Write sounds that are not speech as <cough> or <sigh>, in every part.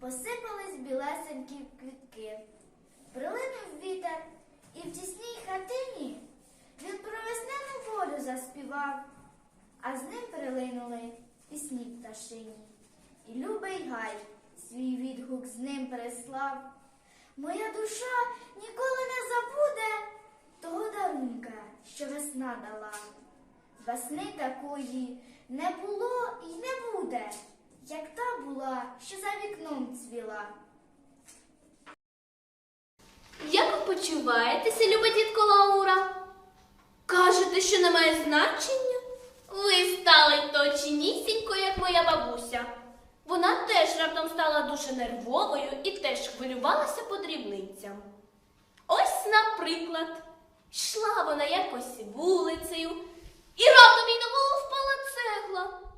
посипались білесенькі квітки. Прилинув вітер, і в тісній хатині він про весняну волю заспівав, а з ним прилинули пісні пташині. І любий гай свій відгук з ним переслав. Моя душа ніколи не забуде того дарунка, що весна дала. Весни такої не було і не буде, як та була, що за вікном цвіла. Як ви почуваєтеся, люба тітко Лаура? Кажете, що не має значення? Ви стали точнісінько, як моя бабуся. Вона теж раптом стала дуже нервовою і теж хвилювалася по дрібницям. Ось, наприклад, йшла вона якось вулицею, і раптом їй на голову впала цегла.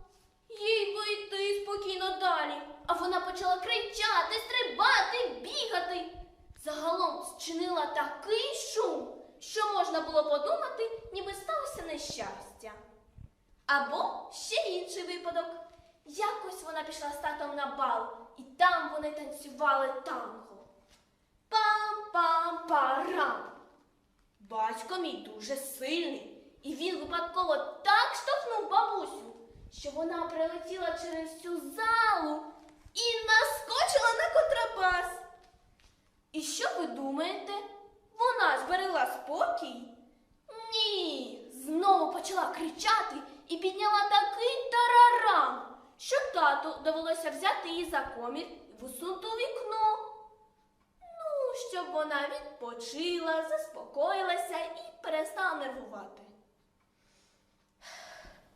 Їй би йти спокійно далі, а вона почала кричати, стрибати, бігати. Загалом зчинила такий шум, що можна було подумати, ніби сталося нещастя. Або ще інший випадок. Якось вона пішла з татом на бал, і там вони танцювали танго. Пам-пам-парам. Батько мій дуже сильний, і він випадково так штовхнув бабусю, що вона прилетіла через всю залу і наскочила на контрабас. І що ви думаєте? Вона зберегла спокій? Ні, знову почала кричати і підняла такий тарарам, що тату довелося взяти її за комір і висунути у вікно. Ну, щоб вона відпочила, заспокоїлася і перестала нервувати.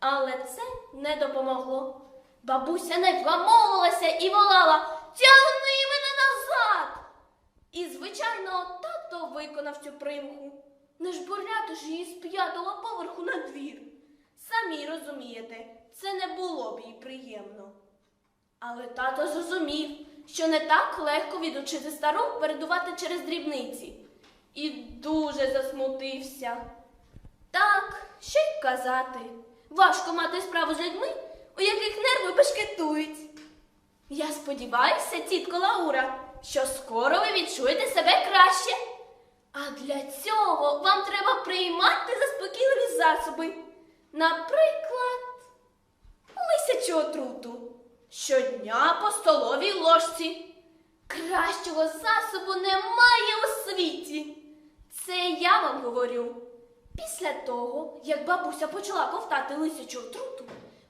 Але це не допомогло. Бабуся не вгамовувалася і волала Тягни мене назад. І, звичайно, тато виконав цю примху. Не жбурляти ж її з п'ятого поверху на двір. Самі розумієте, це не було б їй приємно. Але тато зрозумів, що не так легко відучити стару передувати через дрібниці. І дуже засмутився. Так, що й казати. Важко мати справу з людьми, у яких нерви бешкетують. Я сподіваюся, тітко Лаура, що скоро ви відчуєте себе краще. А для цього вам треба приймати заспокійливі засоби. Наприклад, лисячу отруту. Щодня по столовій ложці. Кращого засобу немає у світі. Це я вам говорю. Після того, як бабуся почала ковтати лисячу отруту,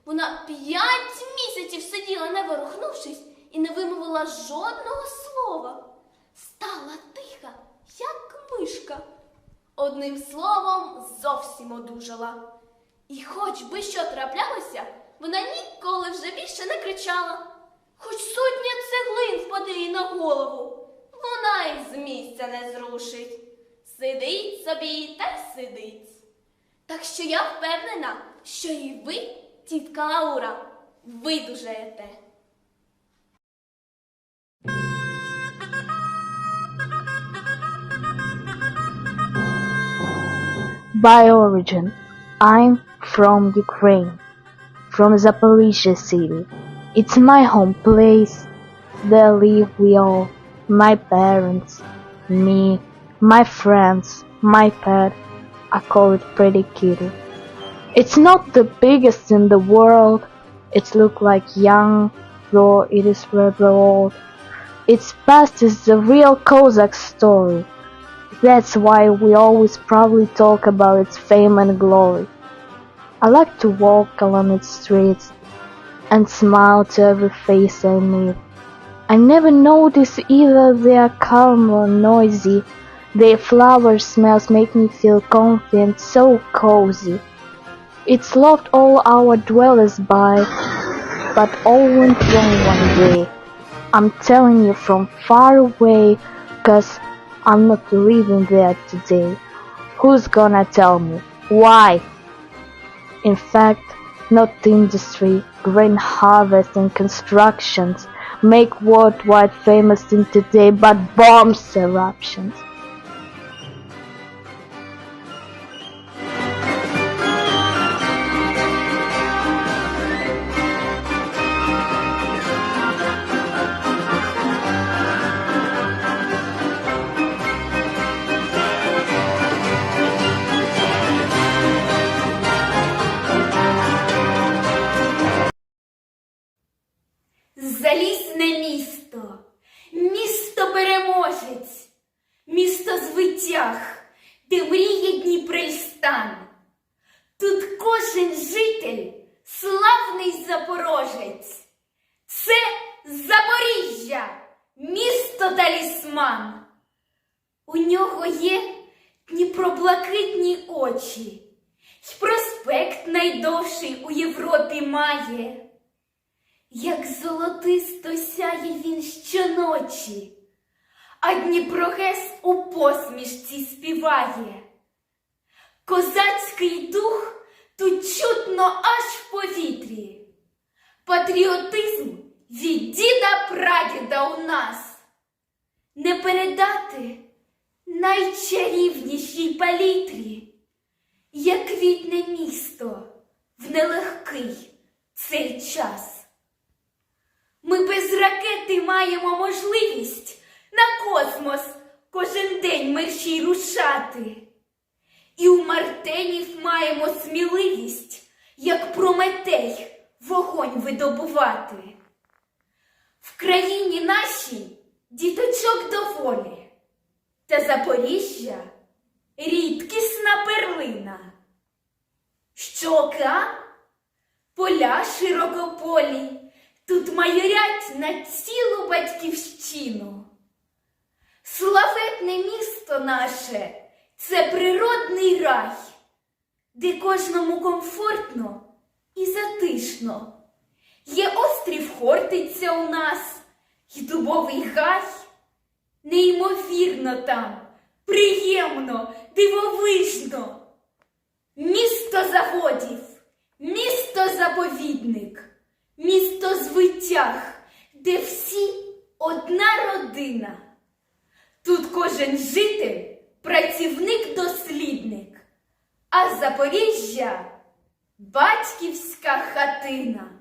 вона п'ять місяців сиділа, не ворухнувшись, і не вимовила жодного слова. Стала тиха, як мишка. Одним словом, зовсім одужала. І хоч би що траплялося, вона ніколи вже більше не кричала. Хоч сотня цеглин впаде їй на голову, вона й з місця не зрушить. Сидить собі та й сидить. Так що я впевнена, що і ви, тітка Лаура, видужаєте. By origin, I'm from Ukraine, from Zaporizhia city. It's my home place. There live we all, my parents, me, my friends, my pet. I call it Pretty Kitty. It's not the biggest in the world. It look like young, though it is rather old. Its past is the real Cossack story. That's why we always proudly talk about its fame and glory. I like to walk along its streets and smile to every face I meet. I never notice either they are calm or noisy. Their flower smells make me feel confident, so cozy. It's loved all our dwellers by, but all went wrong one day. I'm telling you from far away, cause I'm not living there today. Who's gonna tell me? Why? In fact, not industry, grain harvest and constructions make worldwide famous in today, but bombs eruptions. У нього є дніпроблакитні очі, й проспект найдовший у Європі має. Як золотисто сяє він щоночі, а Дніпрогес у посмішці співає. Козацький дух тут чутно аж в повітрі. Патріотизм від діда прадіда у нас. Не передати найчарівнішій палітрі, як квітне місто в нелегкий цей час. Ми без ракети маємо можливість на космос кожен день мерщій рушати. І у Мартенів маємо сміливість, як Прометей, вогонь видобувати. В країні нашій діточок доволі, та Запоріжжя рідкісна перлина. Що океан? Поля широкополі, тут майорять на цілу батьківщину. Славетне місто наше це природний рай, де кожному комфортно і затишно. Є острів Хортиця у нас і дубовий гай. Неймовірно там, приємно, дивовижно. Місто заводів, місто заповідник, місто звитяг, де всі одна родина. Тут кожен житель працівник-дослідник, а Запоріжжя батьківська хатина.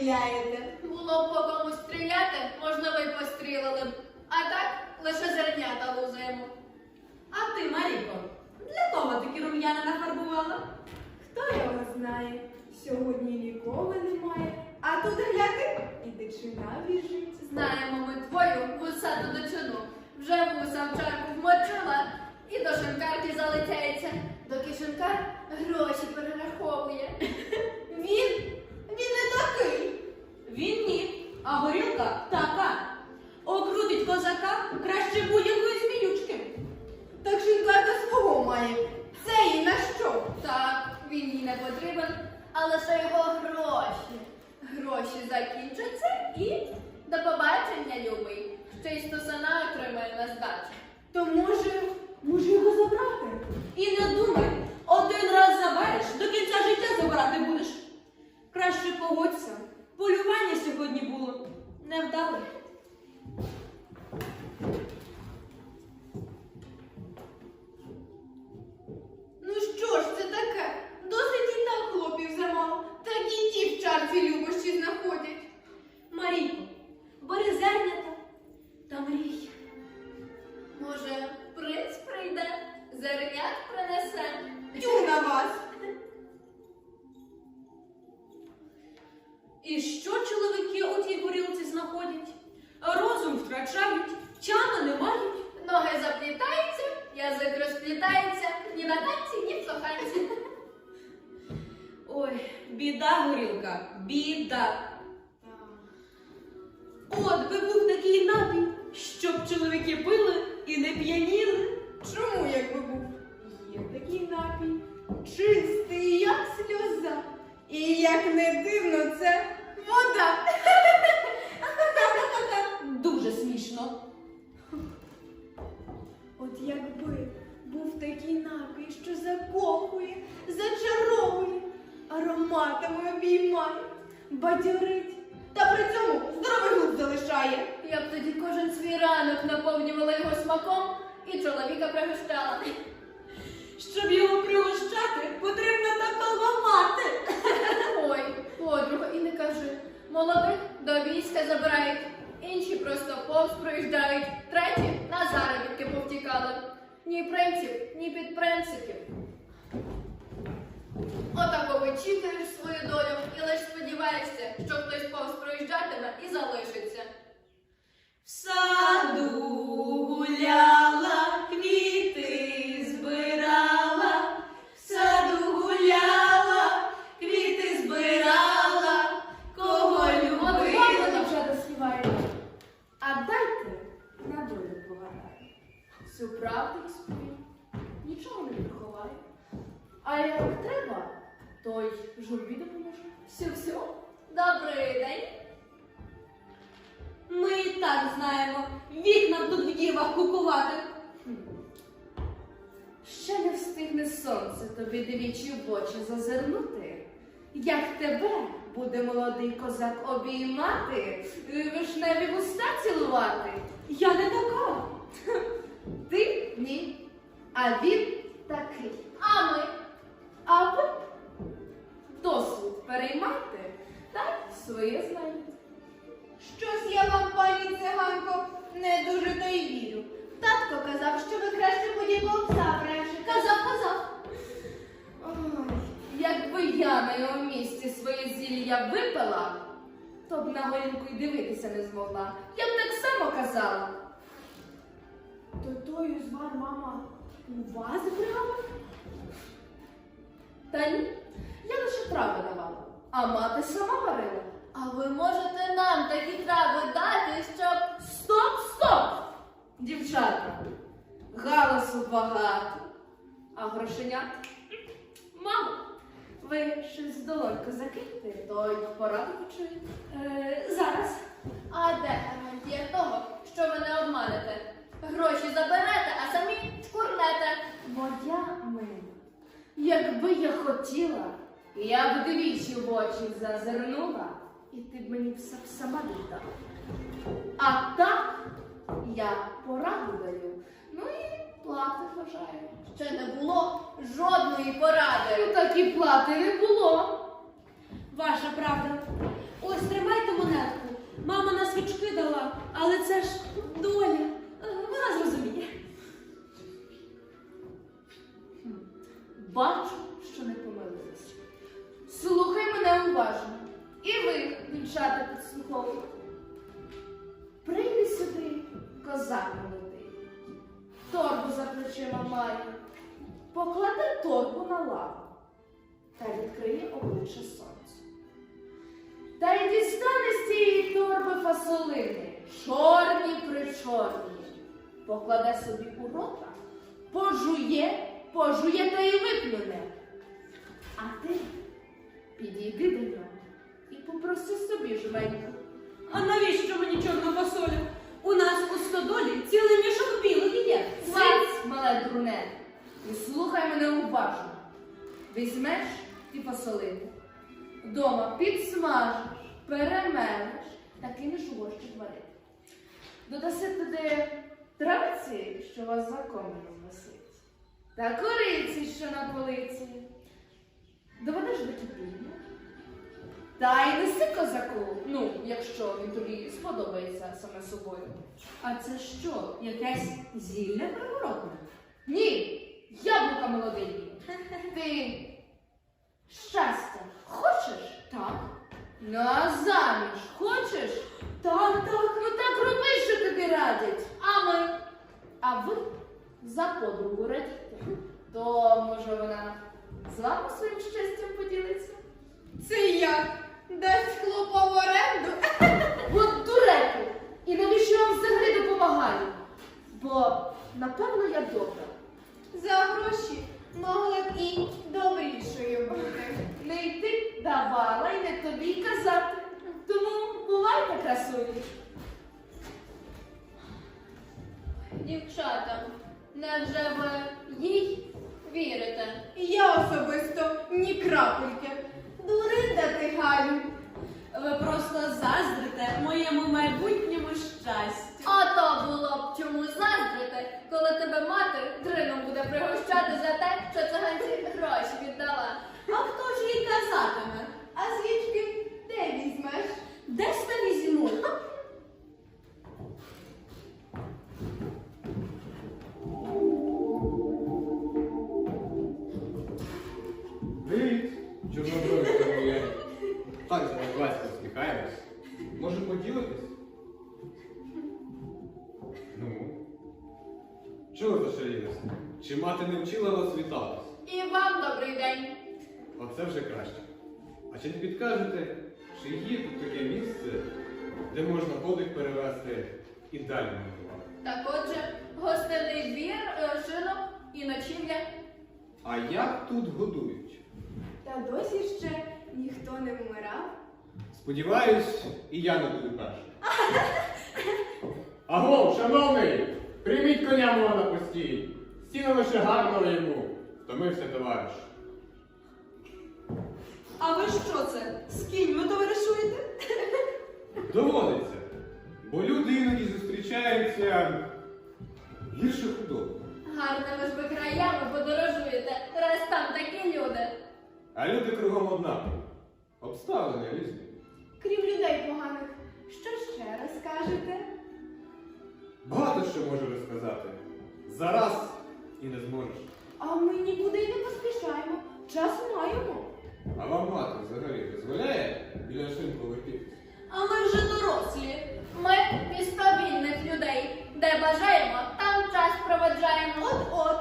Стріляєте. Було б по кому стріляти, можливо, й пострілили б. А так лише зернята лузаємо. А ти, Маріко, для кого такі рум'яна нафарбувала? Хто його знає? Сьогодні нікого немає. А тут гляди, і дичина біжить. Знаємо ми твою вусату дочину. Вже вуса в чарку вмочила і до шинкарки залицяється, доки шинкар гроші перераховує. Він? Він не такий. Він ні, а горілка така. Окрутить козака краще будь-якої зміючки. Так жінка свого має. Це їй на що? Так, він їй не потрібен, а лише його гроші. Гроші закінчаться і до побачення, любий. Ще й стусана отримає на здачу. То може, може його забрати? І не думай, один раз забереш, до кінця життя забирати будеш. Краще погодься. Полювання сьогодні було невдале. От би був такий напій, щоб чоловіки пили і не п'яніли. Чому якби був? Є такий напій, чистий, як сльоза. І як не дивно, це вода. <laughs> Дуже смішно. От якби був такий напій, що закохує, зачаровує, ароматами обіймає, бадьорить, та при цьому здоровий глузд залишає. Я б тоді кожен свій ранок наповнювала його смаком і чоловіка пригощала. Щоб його пригощати, потрібно такого мати. Ой, подруга, і не кажи. Молодих до війська забирають, інші просто повз проїжджають, треті на заробітки повтікали. Ні принців, ні підпринципів. Отако вичікуєш свою долю і лиш сподіваєшся, що хтось повз проїжджатиме і залишиться. В саду гуляла, квіти збирала, в саду гуляла, квіти збирала, кого любила. дівчата співають. А дайте на долю погадаю. Всю правду розповім, нічого не приховаю. А як треба, то й в журбі допоможу. Всю-всю. Добрий день. Ми і так знаємо, вікна тут в дівах кукувати. Ще не встигне сонце тобі дивічі в очі зазирнути. Як тебе буде молодий козак обіймати, вишневі вуста цілувати. Я не така. Ти ні, а він такий. А ми? А ви досвід переймайте та своє знаєте. Щось я вам, пані циганко, не дуже то й вірю. Татко казав, що ви краще подібного пса брешете. Казав, казав. Ой, якби я на його місці своє зілля випила, то б на горілку й дивитися не змогла. Я б так само казала. То тою звар мама у вас брала? Та ні, я лише трави давала, а мати сама варила. А ви можете нам такі трави дати, щоб. Стоп, стоп! Дівчата, галасу багато, а грошенят мало. Ви щось долоньку закиньте, то й пораду почуєте. Е, зараз. А де гарантія того, що ви не обманете? Гроші заберете, а самі шкурнете. Моя мила, якби я хотіла, я б двічі в очі зазирнула, і ти б мені все б сама віддала. А так я пораду даю, ну і плати вважаю. Ще не було жодної поради. Ну так і плати не було. Ваша правда. Ось тримайте монетку. Мама на свічки дала, але це ж доля. Е, Вона зрозуміє. Бачу, що не помилилась. Слухай мене уважно. І ви, дівчата, підслуховуйте. Прийди сюди, козак молодий. Торбу за плечима має. Покладе торбу на лаву та відкриє обличчя сонцю. Та й дістане з цієї торби фасолини, чорні причорні. Покладе собі у рота, пожує, пожує та й виплюне. А ти підійди до нього попроси собі жменьку. А навіщо мені чорна фасоля? У нас у стодолі цілий мішок білої є. Сиць, мале дурне, і слухай мене уважно. Візьмеш ті фасолини, вдома підсмажиш, перемелеш та кинеш у горщик варити. Додаси туди травиці, що вас за коміном висить, та кориці, що на полиці. Та й неси козаку, ну, якщо він тобі сподобається саме собою. А це що, якесь зілля приворотне? Ні, яблука молодині. Ти щастя хочеш? Так. На заміж хочеш? Так, так. Ну так роби, що тобі радять. А ми. А ви за подругу радіте. То, може, вона з вами своїм щастям поділиться? Це як? Дасть хлопа в оренду? <laughs> От дуреки! І навіщо я вам взагалі допомагаю? Бо, напевно, я добра. За гроші могла б і добрішою бути. Не йти давала і не тобі й казати. Тому бувайте красуні. Дівчата, невже ви їй вірите? Я особисто ні крапельки. Дуринда ти, Галю. Ви просто заздрите моєму майбутньому щастю. А то було б чому заздрити, коли тебе мати дрином буде пригощати за те, що циганці гроші віддала. А хто ж їй казатиме? А свічки Чи мати не вчила вас вітатись? І вам добрий день. Оце вже краще. А чи не підкажете, чи є тут таке місце, де можна подих перевести і далі мандрувати? Так отже, гостинний двір, е, шинок і ночівля. А як тут годують? Та досі ще ніхто не вмирав. Сподіваюсь, і я не буду першим. Аго, шановний! Прийміть коня мого на постій! Стіна лише гарного йому. Втомився товариш. А ви що це? З кіньми товаришуєте? Доводиться. Бо люди іноді зустрічаються гірше худоби. Гарними ж ви краями подорожуєте, раз там такі люди. А люди кругом однакові. Обставини різні. Крім людей поганих, що ще розкажете? Багато що можу розказати. Зараз і не зможеш. А ми нікуди й не поспішаємо. Час маємо. А вам мати взагалі дозволяє біля шинку вертітись? А ми вже дорослі. Ми місто вільних людей, де бажаємо, там час проведжаємо. От-от.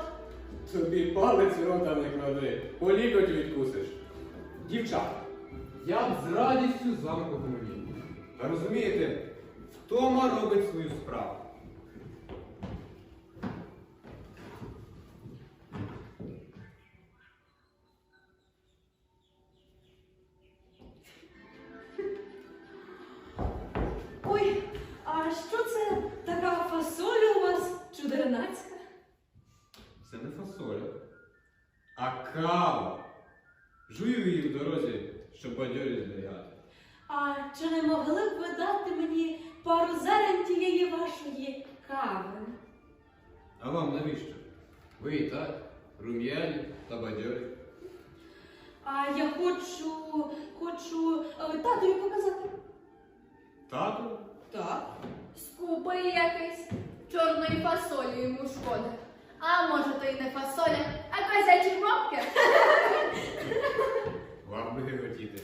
Тобі палець в рота не клади, полікоть відкусиш. Дівчата, я б з радістю з вами поговорив. Та розумієте, втома робить свою справу. Бадьорі зберігати. А чи не могли б ви дати мені пару зерен тієї вашої кави? А вам навіщо? Ви і так, рум'яні та бадьорі. А я хочу, хочу е, татові показати. Тату? Так. Скупий якийсь, чорної фасолі йому шкода. А може то й не фасоля, а козячі бобки? <laughs> Вам би хотіти.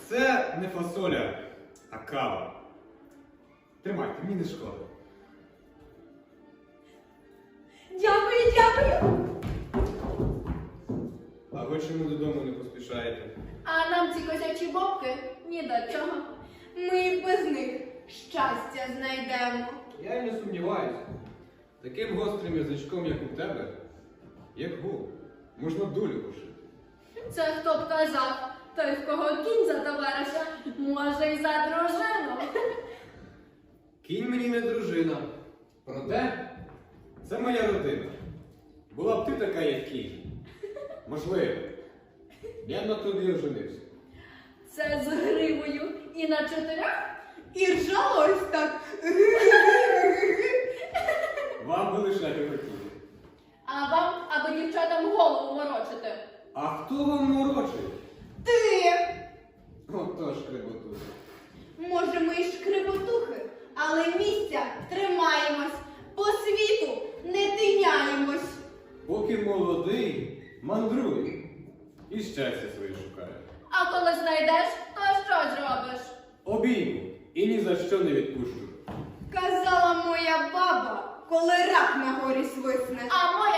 Це не фасоля, а кава. Тримайте, мені не шкода. Дякую, дякую. А ви чому додому не поспішаєте? А нам ці козячі бобки ні до чого. Ми і без них щастя знайдемо. Я й не сумніваюся. Таким гострим язичком, як у тебе, як гул, можна долю пошити. Це хто б казав, той в кого кінь за товариша, може й за дружину. Кінь мені не дружина. Проте це моя родина. Була б ти така, як кінь. Можливо. Я на тобі оженився. Це з гривою і на чотирьох. І ржало ось так. Вам би лише хотіли. А вам аби дівчатам голову морочити. А хто вам морочить? Ти! Отож, криботу. Може, ми й шкреботухи, але місця тримаємось. По світу не тиняємось. Поки молодий, мандруй. І щастя своє шукає. А коли знайдеш, то що зробиш? Обійму і ні за що не відпущу. Казала моя баба, коли рак на горі свисне. А моя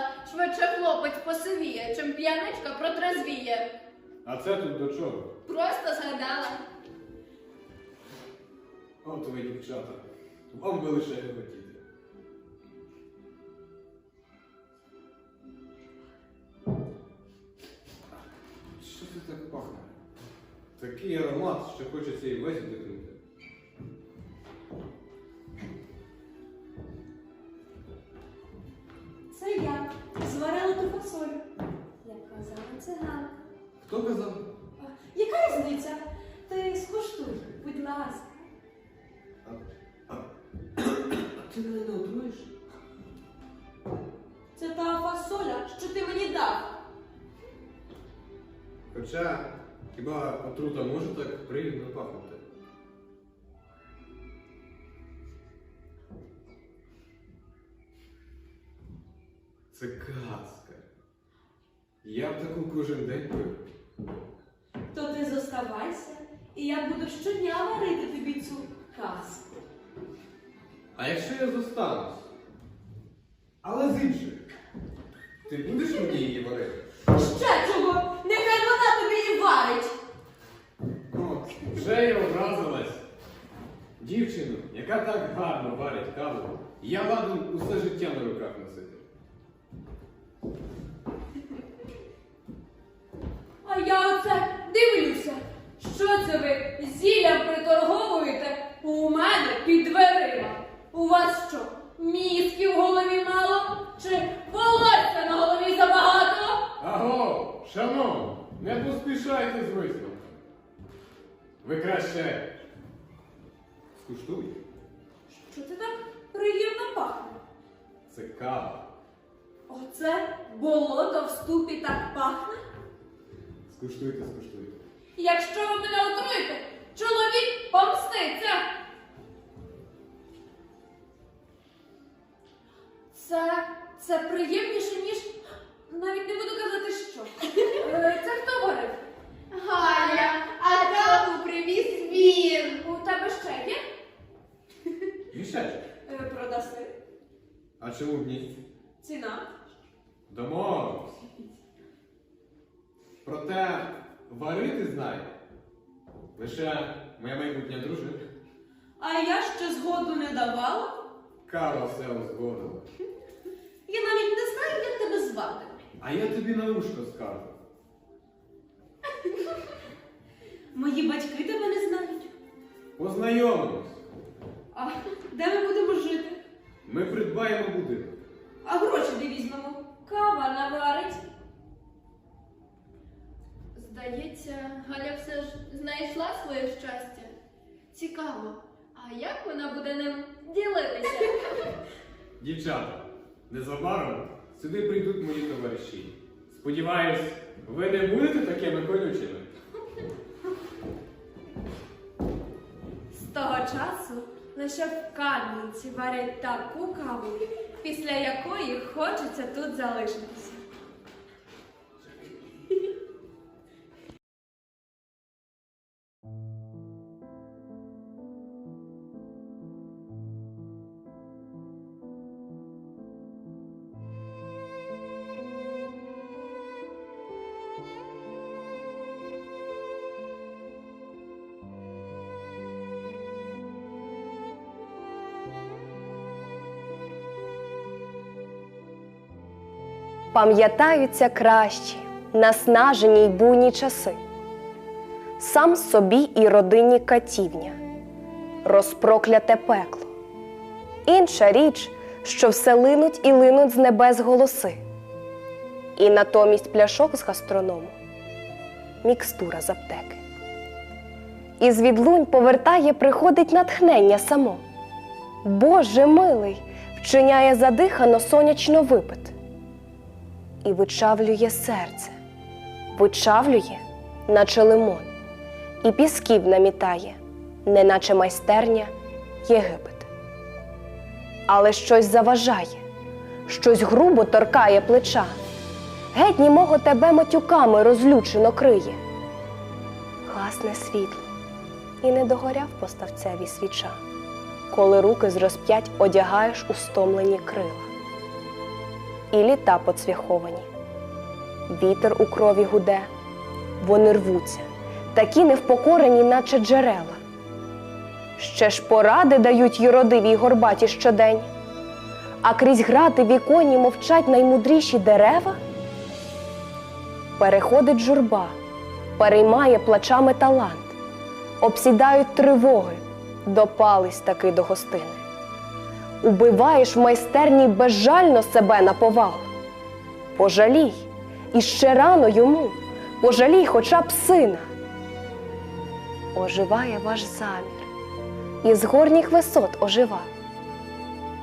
казала, швидше хлопець посивіє, чим п'яничка протрезвіє. А це тут до чого? Просто згадала. От ви, дівчата. Вам би лише хотіти. Що це так пахне? Такий аромат, що хочеться і весь вдихнути. Це я зварила ту фасолю. Як казала циганка. Хто казав? А, Яка різниця? Ти скуштуй, будь ласка. А ти мене не отруєш? Це та фасоля, що ти мені дав. Хоча хіба отрута може так приємно пахнути? Це казка. Я б таку кожен день пив. То ти зоставайся, і я буду щодня варити тобі цю казку. А якщо я зостанусь? Але з інших. Ти будеш мені її варити? Ще чого? Нехай вона тобі і варить. От, вже я образилась. Дівчину, яка так гарно варить каву, я ладен усе життя на руках носити. Я оце дивлюся. Що це ви зіллям приторговуєте у мене під дверима? У вас що, мізки в голові мало? Чи волосся на голові забагато? Аго, шановні, не поспішайте з висновком. Ви краще скуштуйте. Скуштуйте, скуштуйте. Якщо ви мене отруєте, чоловік помститься. Це, це приємніше, ніж. Навіть не буду казати, що. Е, Це хто варив? Галя, а каву привіз він. У тебе ще є? Мішечок. Е, Продаси. А чому б ні? Ціна. Домовимось. Проте варити знає лише моя майбутня дружина. А я ще згоду не давала. Кава все узгодила. Я навіть не знаю, як тебе звати. А я тобі на ушко скажу. Мої батьки тебе не знають. Познайомимось. А де ми будемо жити? Ми придбаємо будинок. А гроші де візьмемо? Кава наварить. Здається, Галя все ж знайшла своє щастя. Цікаво, а як вона буде ним ділитися? Дівчата, незабаром сюди прийдуть мої товариші. Сподіваюсь, ви не будете такими колючими. З того часу лише в Кам'янці варять таку каву, після якої хочеться тут залишитися. Пам'ятаються кращі, наснажені й буйні часи. Сам собі і родині катівня, розпрокляте пекло. Інша річ, що все линуть і линуть з небес голоси. І натомість пляшок з гастроному мікстура з аптеки. Із відлунь повертає, приходить натхнення само. Боже милий, вчиняє задихано сонячно випит і вичавлює серце, вичавлює, наче лимон, і пісків намітає, неначе майстерня Єгипет. Але щось заважає, щось грубо торкає плеча, геть німого тебе матюками розлючено криє. Гасне світло, і не догоряв поставцеві свіча. коли руки з розп'ять одягаєш у стомлені крила. І літа поцвяховані. Вітер у крові гуде, вони рвуться, такі невпокорені, наче джерела. Ще ж поради дають юродиві й горбаті щодень, а крізь грати віконі мовчать наймудріші дерева. Переходить журба, переймає плачами талант, обсідають тривоги, допались таки до гостини. Убиваєш в майстерні безжально себе на повал. Пожалій, і ще рано йому, пожалій хоча б сина. Оживає ваш замір, і з горніх висот ожива.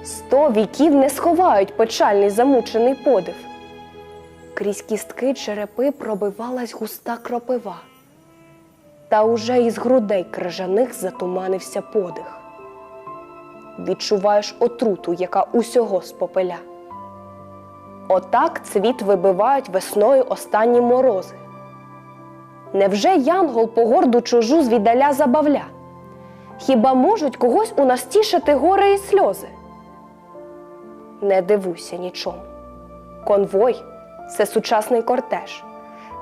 Сто віків не сховають печальний замучений подив. Крізь кістки черепи пробивалась густа кропива, та уже із грудей крижаних затуманився подих. Відчуваєш отруту, яка усього спопеля. Отак цвіт вибивають весною останні морози. Невже янгол по горду чужу звідаля забавля? Хіба можуть когось унастішити горе і сльози? Не дивуйся нічому. Конвой це сучасний кортеж,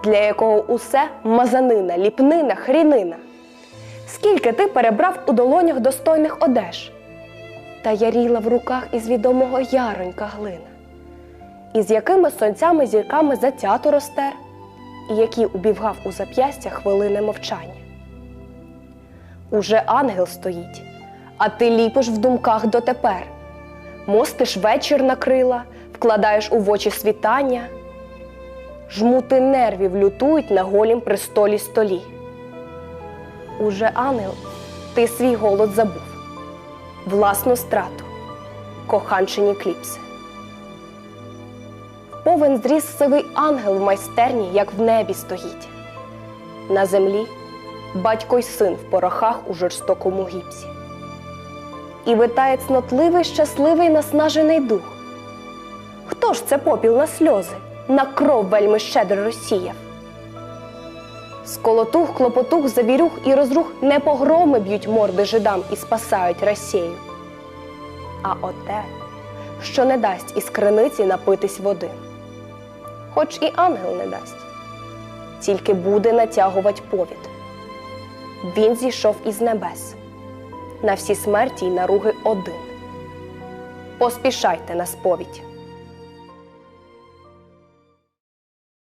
для якого усе мазанина, ліпнина, хрінина. Скільки ти перебрав у долонях достойних одеж, та яріла в руках із відомого яронька глина, із якими сонцями зірками затято ростер, і які убівгав у зап'ястя хвилини мовчання. Уже ангел стоїть, а ти ліпиш в думках дотепер. Мостиш вечір на крила, вкладаєш у вочі світання. Жмути нервів лютують на голім престолі столі. Уже ангел, ти свій голод забув, власну страту, коханчині кліпси. Повен зріс сивий ангел в майстерні, як в небі стоїть. На землі батько й син в порохах у жорстокому гіпсі. І витає цнотливий, щасливий наснажений дух. Хто ж це попіл на сльози, на кров вельми щедро розсіяв? Сколотух, клопотух, завірюх і розрух не погроми б'ють морди жидам і спасають Росію, а оте, що не дасть із криниці напитись води. Хоч і ангел не дасть, тільки буде натягувати повід. Він зійшов із небес, на всі смерті й наруги один. Поспішайте на сповідь.